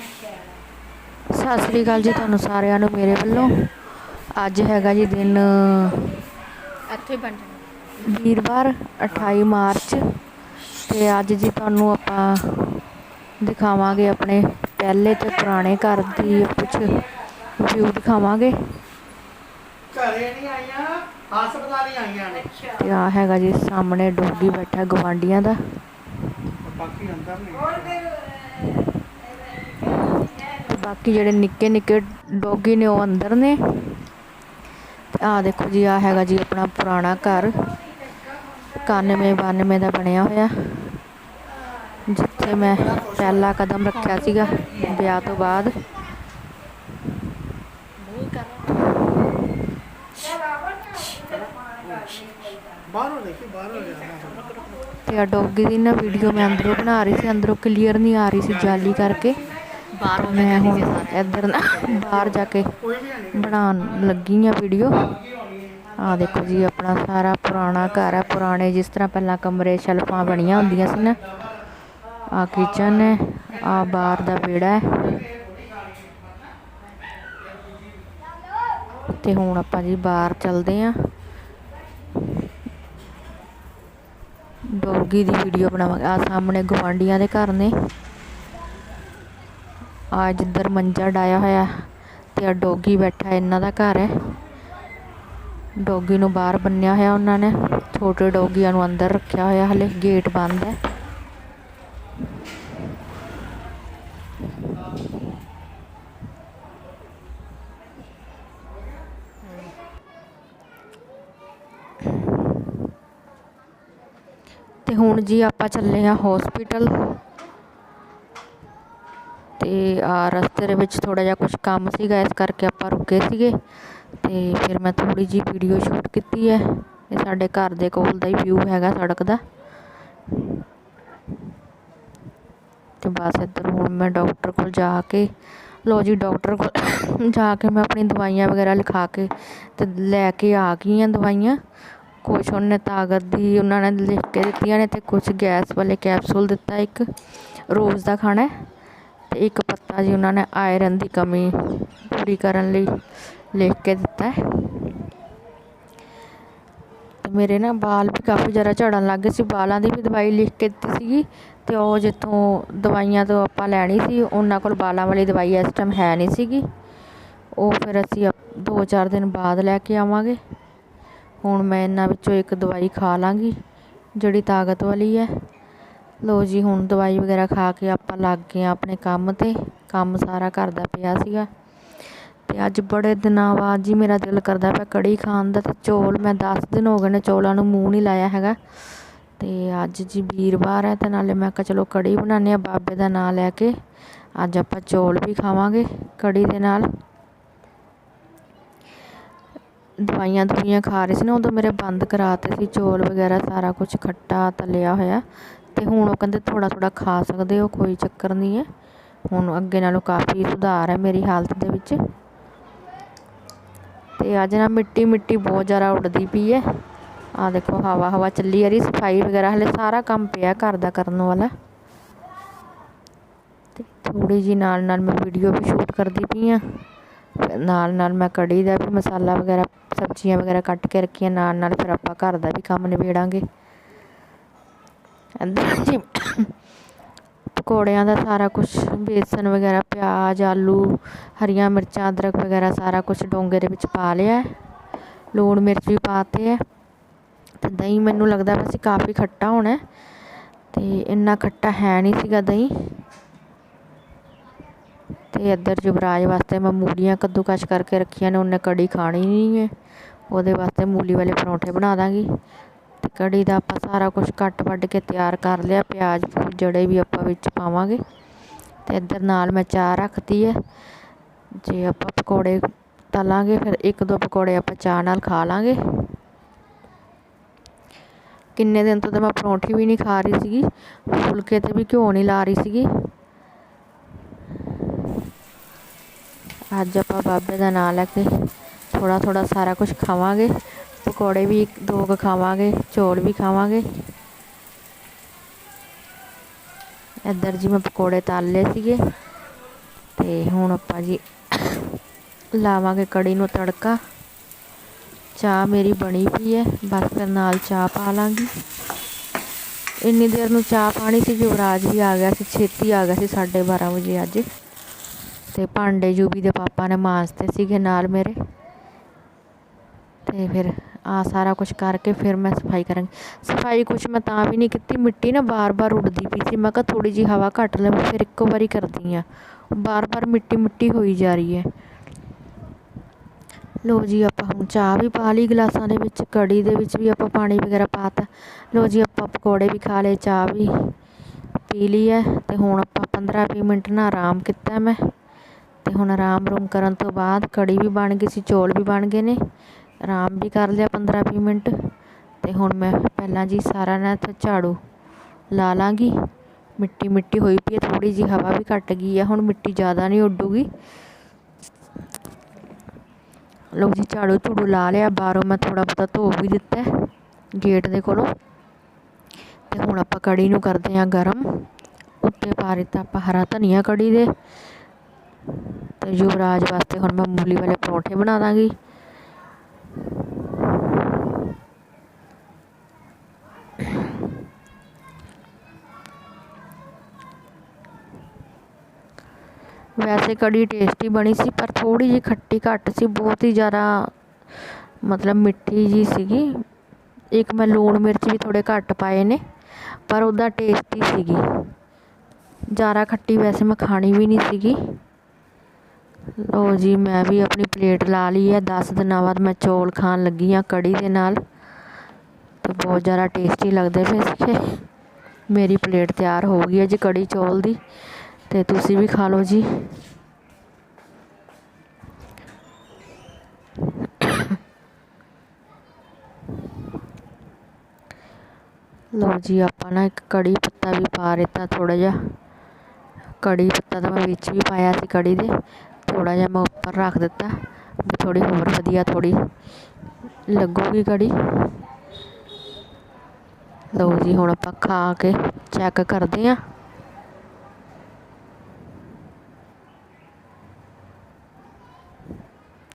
ਸਤਿ ਸ੍ਰੀ ਅਕਾਲ ਜੀ ਤੁਹਾਨੂੰ ਸਾਰਿਆਂ ਨੂੰ ਮੇਰੇ ਵੱਲੋਂ। ਅੱਜ ਹੈਗਾ ਜੀ ਦਿਨ ਇੱਥੇ ਬਣ ਜਾਣਾ। ਵੀਰਵਾਰ 28 ਮਾਰਚ। ਤੇ ਅੱਜ ਜੀ ਤੁਹਾਨੂੰ ਆਪਾਂ ਦਿਖਾਵਾਂਗੇ ਆਪਣੇ ਪਹਿਲੇ ਤੇ ਪੁਰਾਣੇ ਘਰ ਦੀ ਕੁਝ ਵਿਊ ਦਿਖਾਵਾਂਗੇ। ਘਰੇ ਨਹੀਂ ਆਈਆਂ ਹਸਪਤਾਲ ਹੀ ਆਈਆਂ ਨੇ। ਤੇ ਆ ਹੈਗਾ ਜੀ ਸਾਹਮਣੇ ਡੋਗੀ ਬੈਠਾ ਗਵਾਂਡੀਆਂ ਦਾ। ਬਾਕੀ ਅੰਦਰ ਨਹੀਂ ਬਾਕੀ ਜਿਹੜੇ ਨਿੱਕੇ ਨਿੱਕੇ ਡੋਗੀ ਨੇ ਉਹ ਅੰਦਰ ਨੇ। ਤੇ ਆ ਦੇਖੋ ਜੀ ਆ ਹੈਗਾ ਜੀ ਆਪਣਾ ਪੁਰਾਣਾ ਘਰ। 91 92 ਦਾ ਬਣਿਆ ਹੋਇਆ। ਜਿੱਥੇ ਮੈਂ ਪਹਿਲਾ ਕਦਮ ਰੱਖਿਆ ਸੀਗਾ ਵਿਆਹ ਤੋਂ ਬਾਅਦ। ਬਾਹਰੋਂ ਦੇਖੀ ਬਾਹਰੋਂ ਤੇ ਆ ਡੋਗੀ ਦੀ ਨਾ ਵੀਡੀਓ ਮੈਂ ਅੰਦਰੋਂ ਬਣਾ ਰਹੀ ਸੀ, ਅੰਦਰੋਂ ਕਲੀਅਰ ਨਹੀਂ ਆ ਰਹੀ ਸੀ ਜਾਲੀ ਕਰਕੇ। ਬਾਹਰੋਂ ਮੈਂ ਹੁਣ ਇੱਧਰ ਨਾ ਬਾਹਰ ਜਾ ਕੇ ਬਣਾਉਣ ਲੱਗੀ ਆ ਵੀਡੀਓ ਆ ਦੇਖੋ ਜੀ ਆਪਣਾ ਸਾਰਾ ਪੁਰਾਣਾ ਘਰ ਹੈ ਪੁਰਾਣੇ ਜਿਸ ਤਰ੍ਹਾਂ ਪਹਿਲਾਂ ਕਮਰੇ ਸ਼ੈਲਫਾਂ ਬਣੀਆਂ ਹੁੰਦੀਆਂ ਸੀ ਨਾ। ਆ ਕਿਚਨ ਹੈ ਆ ਬਾਹਰ ਦਾ ਵਿਹੜਾ ਹੈ। ਤੇ ਹੁਣ ਆਪਾਂ ਜੀ ਬਾਹਰ ਚੱਲਦੇ ਆਂ ਡੋਗੀ ਦੀ ਵੀਡੀਓ ਬਣਾਵਾਂਗੇ। ਆ ਸਾਹਮਣੇ ਗਵਾਂਡੀਆਂ ਦੇ ਘਰ ਨੇ। ਆ ਜਿੱਧਰ ਮੰਜਾ ਡਾਇਆ ਹੋਇਆ ਤੇ ਆ ਡੋਗੀ ਬੈਠਾ ਇਹਨਾਂ ਦਾ ਘਰ ਹੈ। ਡੋਗੀ ਨੂੰ ਬਾਹਰ ਬੰਨਿਆ ਹੋਇਆ ਉਹਨਾਂ ਨੇ। ਛੋਟੇ ਡੋਗੀਆਂ ਨੂੰ ਅੰਦਰ ਰੱਖਿਆ ਹੋਇਆ ਹਲੇ ਗੇਟ ਬੰਦ ਹੈ। ਤੇ ਹੁਣ ਜੀ ਆਪਾਂ ਚੱਲੇ ਆ ਹਸਪੀਟਲ ਅਤੇ ਆ ਰਸਤੇ ਦੇ ਵਿੱਚ ਥੋੜ੍ਹਾ ਜਿਹਾ ਕੁਛ ਕੰਮ ਸੀਗਾ, ਇਸ ਕਰਕੇ ਆਪਾਂ ਰੁਕੇ ਸੀਗੇ। ਅਤੇ ਫਿਰ ਮੈਂ ਥੋੜ੍ਹੀ ਜਿਹੀ ਵੀਡੀਓ ਸ਼ੂਟ ਕੀਤੀ ਹੈ। ਇਹ ਸਾਡੇ ਘਰ ਦੇ ਕੋਲ ਦਾ ਹੀ ਵਿਊ ਹੈਗਾ ਸੜਕ ਦਾ। ਤੇ ਬਸ ਇੱਧਰ ਹੁਣ ਮੈਂ ਡਾਕਟਰ ਕੋਲ ਜਾ ਕੇ ਲੋ ਜੀ ਡਾਕਟਰ ਕੋਲ ਜਾ ਕੇ ਮੈਂ ਆਪਣੀ ਦਵਾਈਆਂ ਵਗੈਰਾ ਲਿਖਾ ਕੇ ਤੇ ਲੈ ਕੇ ਆ ਗਈ ਹਾਂ ਦਵਾਈਆਂ। ਕੁਛ ਉਹਨੇ ਤਾਕਤ ਦੀ ਉਹਨਾਂ ਨੇ ਲਿਖ ਕੇ ਦਿੱਤੀਆਂ ਨੇ ਤੇ ਕੁਛ ਗੈਸ ਵਾਲੇ ਕੈਪਸੂਲ ਦਿੱਤਾ ਇੱਕ। ਰੋਜ਼ ਦਾ ਖਾਣਾ ਅਤੇ ਇੱਕ ਪੱਤਾ ਜੀ ਉਹਨਾਂ ਨੇ ਆਇਰਨ ਦੀ ਕਮੀ ਪੂਰੀ ਕਰਨ ਲਈ ਲਿਖ ਕੇ ਦਿੱਤਾ ਹੈ। ਮੇਰੇ ਨਾ ਵਾਲ ਵੀ ਕਾਫੀ ਜ਼ਿਆਦਾ ਝੜਨ ਲੱਗ ਗਏ ਸੀ। ਵਾਲਾਂ ਦੀ ਵੀ ਦਵਾਈ ਲਿਖ ਕੇ ਦਿੱਤੀ ਸੀਗੀ ਤੇ ਉਹ ਜਿੱਥੋਂ ਦਵਾਈਆਂ ਤੋਂ ਆਪਾਂ ਲੈਣੀ ਸੀ, ਉਹਨਾਂ ਕੋਲ ਵਾਲਾਂ ਵਾਲੀ ਦਵਾਈ ਇਸ ਟਾਈਮ ਹੈ ਨਹੀਂ ਸੀਗੀ। ਉਹ ਫਿਰ ਅਸੀਂ ਅਪ- ਦੋ ਚਾਰ ਦਿਨ ਬਾਅਦ ਲੈ ਕੇ ਆਵਾਂਗੇ। ਹੁਣ ਮੈਂ ਇਹਨਾਂ ਵਿੱਚੋਂ ਇੱਕ ਦਵਾਈ ਖਾ ਲਾਂਗੀ, ਜਿਹੜੀ ਤਾਕਤ ਵਾਲੀ ਹੈ। ਲੋ ਜੀ, ਹੁਣ ਦਵਾਈ ਵਗੈਰਾ ਖਾ ਕੇ ਆਪਾਂ ਲੱਗ ਗਏ ਹਾਂ ਆਪਣੇ ਕੰਮ ਤੇ। ਕੰਮ ਸਾਰਾ ਘਰ ਦਾ ਪਿਆ ਸੀਗਾ। ਤੇ ਅੱਜ ਬੜੇ ਦਿਨਾਂ ਬਾਅਦ ਜੀ ਮੇਰਾ ਦਿਲ ਕਰਦਾ ਪਿਆ ਕੜੀ ਖਾਣ ਦਾ ਤੇ ਚੌਲ, ਮੈਂ 10 ਦਿਨ ਹੋ ਗਏ ਨੇ ਚੌਲਾਂ ਨੂੰ ਮੂੰਹ ਨਹੀਂ ਲਾਇਆ ਹੈਗਾ। ਤੇ ਅੱਜ ਜੀ ਵੀਰਵਾਰ ਹੈ ਤੇ ਨਾਲੇ ਮੈਂ ਕਿਹਾ ਚਲੋ ਕੜੀ ਬਣਾਉਂਦੇ ਆ ਬਾਬੇ ਦਾ ਨਾਮ ਲੈ ਕੇ। ਅੱਜ ਆਪਾਂ ਚੌਲ ਵੀ ਖਾਵਾਂਗੇ ਕੜੀ ਦੇ ਨਾਲ। ਦਵਾਈਆਂ ਦਵਾਈਆਂ ਖਾ ਰਹੇ ਸੀ ਨਾ, ਉਦੋਂ ਮੇਰੇ ਬੰਦ ਕਰਾਤੇ ਸੀ ਚੌਲ ਵਗੈਰਾ, ਸਾਰਾ ਕੁਝ ਖੱਟਾ ਤਲਿਆ ਹੋਇਆ। ਤੇ ਹੁਣ ਉਹ ਕਹਿੰਦੇ ਥੋੜਾ ਥੋੜਾ ਖਾ ਸਕਦੇ ਹੋ, ਕੋਈ ਚੱਕਰ ਨਹੀਂ ਹੈ। ਹੁਣ ਅੱਗੇ ਨਾਲੋਂ ਕਾਫੀ ਸੁਧਾਰ ਹੈ ਮੇਰੀ ਹਾਲਤ ਦੇ ਵਿੱਚ। ਤੇ ਅੱਜ ਨਾ ਮਿੱਟੀ ਮਿੱਟੀ ਬਹੁਤ ਜ਼ਿਆਦਾ ਉੱਡਦੀ ਪਈ ਹੈ। ਆ ਦੇਖੋ, ਹਵਾ ਹਵਾ ਚੱਲੀ ਆ ਰਹੀ, ਸਫ਼ਾਈ ਵਗੈਰਾ ਹਲੇ ਸਾਰਾ ਕੰਮ ਪਿਆ ਘਰ ਦਾ ਕਰਨ ਵਾਲਾ। ਤੇ ਥੋੜੀ ਜੀ ਨਾਲ ਨਾਲ ਮੈਂ ਵੀਡੀਓ ਵੀ ਸ਼ੂਟ ਕਰਦੀ ਪਈ ਆ ਨਾਲ ਨਾਲ ਮੈਂ ਕੜੀ ਦਾ ਵੀ ਮਸਾਲਾ ਵਗੈਰਾ, ਸਬਜ਼ੀਆਂ ਵਗੈਰਾ ਕੱਟ ਕੇ ਰੱਖੀਆਂ, ਨਾਲ ਨਾਲ ਫਿਰ ਆਪਾਂ ਘਰ ਦਾ ਵੀ ਕੰਮ ਨਿਬੇੜਾਂਗੇ। ਅੰਦਰ ਜੀ। ਪਕੌੜਿਆਂ ਦਾ ਸਾਰਾ ਕੁਛ, ਬੇਸਨ ਵਗੈਰਾ, ਪਿਆਜ਼, ਆਲੂ, ਹਰੀਆਂ ਮਿਰਚਾਂ, ਅਦਰਕ ਵਗੈਰਾ ਸਾਰਾ ਕੁਛ ਡੋਂਗੇ ਦੇ ਵਿੱਚ ਪਾ ਲਿਆ। ਲੂਣ ਮਿਰਚ ਵੀ ਪਾਤੇ ਹੈ ਅਤੇ ਦਹੀਂ ਮੈਨੂੰ ਲੱਗਦਾ ਵੈਸੇ ਕਾਫੀ ਖੱਟਾ ਹੋਣਾ। ਅਤੇ ਤੇ ਇੰਨਾ ਖੱਟਾ ਹੈ ਨਹੀਂ ਸੀਗਾ ਦਹੀਂ। ਤੇ ਇੱਧਰ ਜੁਬਰਾਜ ਵਾਸਤੇ ਮੈਂ ਮੂਲੀਆਂ ਕੱਦੂਕਸ਼ ਕਰਕੇ ਰੱਖੀਆਂ ਨੇ, ਉਹਨੇ ਕੜੀ ਖਾਣੀ ਨਹੀਂ ਹੈ। ਉਹਦੇ ਵਾਸਤੇ ਮੂਲੀ ਵਾਲੇ ਪਰੌਂਠੇ ਬਣਾ ਦਾਂਗੀ। ਤੇ ਕੜੀ ਦਾ ਆਪਾਂ ਸਾਰਾ ਕੁਛ ਕੱਟ ਵੱਢ ਕੇ ਤਿਆਰ ਕਰ ਲਿਆ, ਪਿਆਜ਼ ਪੂਜ ਜਿਹੜੇ ਵੀ ਆਪਾਂ ਵਿੱਚ ਪਾਵਾਂਗੇ। ਅਤੇ ਇੱਧਰ ਨਾਲ ਮੈਂ ਚਾਹ ਰੱਖਤੀ ਹੈ ਜੇ ਆਪਾਂ ਪਕੌੜੇ ਤਲਾਂਗੇ, ਫਿਰ ਇੱਕ ਦੋ ਪਕੌੜੇ ਆਪਾਂ ਚਾਹ ਨਾਲ ਖਾ ਲਾਂਗੇ। ਕਿੰਨੇ ਦਿਨ ਤੋਂ ਤਾਂ ਮੈਂ ਪਰੌਂਠੀ ਵੀ ਨਹੀਂ ਖਾ ਰਹੀ ਸੀਗੀ, ਫੁਲਕੇ ਤੇ ਵੀ ਘਿਓ ਨਹੀਂ ਲਾ ਰਹੀ ਸੀਗੀ। ਅੱਜ ਆਪਾਂ ਬਾਬੇ ਦਾ ਨਾਮ ਲੈ ਕੇ ਥੋੜਾ ਥੋੜਾ ਸਾਰਾ ਕੁਝ ਖਾਵਾਂਗੇ। ਪਕੌੜੇ ਵੀ ਦੋ ਕੁ ਖਾਵਾਂਗੇ, ਚੌਲ ਵੀ ਖਾਵਾਂਗੇ। ਇੱਧਰ ਜੀ ਮੈਂ ਪਕੌੜੇ ਤਲ ਲਏ ਸੀਗੇ, ਤੇ ਹੁਣ ਆਪਾਂ ਜੀ ਲਾਵਾਂਗੇ ਕੜੀ ਨੂੰ ਤੜਕਾ। ਚਾਹ ਮੇਰੀ ਬਣੀ ਪਈ ਹੈ, ਬਸ ਫਿਰ ਨਾਲ ਚਾਹ ਪਾ ਲਾਂਗੀ। ਇੰਨੀ ਦੇਰ ਨੂੰ ਚਾਹ ਪਾਣੀ ਸੀ, ਯੁਵਰਾਜ ਵੀ ਆ ਗਿਆ ਸੀ, ਛੇਤੀ ਆ ਗਿਆ ਸੀ 12:30 ਵਜੇ ਅੱਜ। ਤੇ ਭਾਂਡੇ ਜੂਬੀ ਦੇ ਪਾਪਾ ਨੇ ਮਾਂਜਤੇ ਸੀਗੇ ਨਾਲ ਮੇਰੇ। ਤੇ ਫਿਰ ਆ ਸਾਰਾ ਕੁਝ ਕਰਕੇ ਫਿਰ ਮੈਂ ਸਫ਼ਾਈ ਕਰਾਂਗੀ ਸਫ਼ਾਈ ਕੁਛ ਮੈਂ ਤਾਂ ਵੀ ਨਹੀਂ ਕੀਤੀ, ਮਿੱਟੀ ਨਾ ਬਾਰ-ਬਾਰ ਉੱਡਦੀ ਪਈ ਸੀ, ਮੈਂ ਕਿਹਾ ਥੋੜੀ ਜੀ ਹਵਾ ਘੱਟ ਲਵੇ, ਫਿਰ ਇੱਕੋ ਵਾਰੀ ਕਰਦੀ ਆ ਬਾਰ-ਬਾਰ ਮਿੱਟੀ ਮਿੱਟੀ ਹੋਈ ਜਾ ਰਹੀ ਹੈ। ਲੋ ਜੀ ਆਪਾਂ ਹੁਣ ਚਾਹ ਵੀ ਪਾ ਲਈ ਗਲਾਸਾਂ ਦੇ ਵਿੱਚ ਕੜੀ ਦੇ ਵਿੱਚ ਵੀ ਆਪਾਂ ਪਾਣੀ ਵਗੈਰਾ ਪਾਤਾ ਲੋ ਜੀ ਆਪਾਂ ਪਕੌੜੇ ਵੀ ਖਾ ਲਏ, ਚਾਹ ਵੀ ਪੀ ਲਈ ਹੈ ਤੇ ਹੁਣ ਆਪਾਂ 15-20 ਮਿੰਟ ਨਾ ਆਰਾਮ ਕੀਤਾ ਮੈਂ। ਤੇ ਹੁਣ ਆਰਾਮ ਰੂਮ ਕਰਨ ਤੋਂ ਬਾਅਦ ਕੜੀ ਵੀ ਬਣ ਗਈ ਸੀ, ਚੌਲ ਵੀ ਬਣ ਗਏ ਨੇ। ਆਰਾਮ ਵੀ ਕਰ ਲਿਆ 15-20 ਮਿੰਟ ਤੇ ਹੁਣ ਮੈਂ ਪਹਿਲਾਂ ਜੀ ਸਾਰਾ ਨਾ ਇੱਥੇ ਝਾੜੂ ਲਾ ਲਾਂਗੀ। ਮਿੱਟੀ ਮਿੱਟੀ ਹੋਈ ਪਈ ਹੈ ਥੋੜੀ ਜੀ ਹਵਾ ਵੀ ਘੱਟ ਗਈ ਹੈ, ਹੁਣ ਮਿੱਟੀ ਜ਼ਿਆਦਾ ਨਹੀਂ ਉੱਡੂਗੀ। ਲੋ ਜੀ, ਝਾੜੂ ਝੂੜੂ ਲਾ ਲਿਆ, ਬਾਹਰੋਂ ਮੈਂ ਥੋੜਾ ਬਹੁਤਾ ਧੋ ਵੀ ਦਿੱਤਾ ਗੇਟ ਦੇ ਕੋਲੋਂ। ਤੇ ਹੁਣ ਆਪਾਂ ਕੜੀ ਨੂੰ ਕਰਦੇ ਹਾਂ ਗਰਮ। ਉੱਤੇ ਪਾ ਦਿੱਤਾ ਆਪਾਂ ਹਰਾ ਧਨੀਆ ਕੜੀ ਦੇ। ਤੇ ਯੁਵਰਾਜ ਵਾਸਤੇ ਹੁਣ ਮੈਂ ਮੂਲੀ ਵਾਲੇ ਪਰੌਂਠੇ ਬਣਾ ਦਾਂਗੀ। ਵੈਸੇ ਕੜੀ ਟੇਸਟੀ ਬਣੀ ਸੀ, ਪਰ ਥੋੜ੍ਹੀ ਜਿਹੀ ਖੱਟੀ ਘੱਟ ਸੀ, ਬਹੁਤ ਹੀ ਜ਼ਿਆਦਾ ਮਤਲਬ ਮਿੱਠੀ ਜੀ ਸੀਗੀ। ਇੱਕ ਮੈਂ ਲੂਣ ਮਿਰਚ ਵੀ ਥੋੜ੍ਹੇ ਘੱਟ ਪਾਏ ਨੇ, ਪਰ ਉਹਦਾ ਟੇਸਟੀ ਸੀਗੀ। ਜ਼ਿਆਦਾ ਖੱਟੀ ਵੈਸੇ ਮੈਂ ਖਾਣੀ ਵੀ ਨਹੀਂ ਸੀਗੀ। ਲੋ ਜੀ, ਮੈਂ ਵੀ ਆਪਣੀ ਪਲੇਟ ਲਾ ਲਈ ਹੈ। 10 ਦਿਨਾਂ ਬਾਅਦ ਮੈਂ ਚੌਲ ਖਾਣ ਲੱਗੀ ਆ ਕੜੀ ਦੇ ਨਾਲ। ਤੇ ਬਹੁਤ ਜ਼ਿਆਦਾ ਟੇਸਟੀ ਲੱਗਦੇ ਪਏ ਸੀਗੇ। ਮੇਰੀ ਪਲੇਟ ਤਿਆਰ ਹੋ ਗਈ ਹੈ ਜੀ ਕੜੀ ਚੌਲ ਦੀ। ਤੇ ਤੁਸੀਂ ਵੀ ਖਾ ਲਓ ਜੀ। ਲਓ ਜੀ, ਆਪਾਂ ਨਾ ਇੱਕ ਕੜੀ ਪੱਤਾ ਵੀ ਪਾ ਦਿੱਤਾ ਥੋੜਾ ਜਿਹਾ। ਕੜੀ ਪੱਤਾ ਤਾਂ ਮੈਂ ਵਿੱਚ ਵੀ ਪਾਇਆ ਸੀ ਕੜੀ ਦੇ। ਥੋੜਾ ਜਿਹਾ ਮੈਂ ਉੱਪਰ ਰੱਖ ਦਿੱਤਾ। ਵੀ ਥੋੜੀ ਹੋਰ ਵਧੀਆ ਥੋੜੀ ਲੱਗੂਗੀ ਕੜੀ। ਲਓ ਜੀ, ਹੁਣ ਆਪਾਂ ਖਾ ਕੇ ਚੈੱਕ ਕਰਦੇ ਆਂ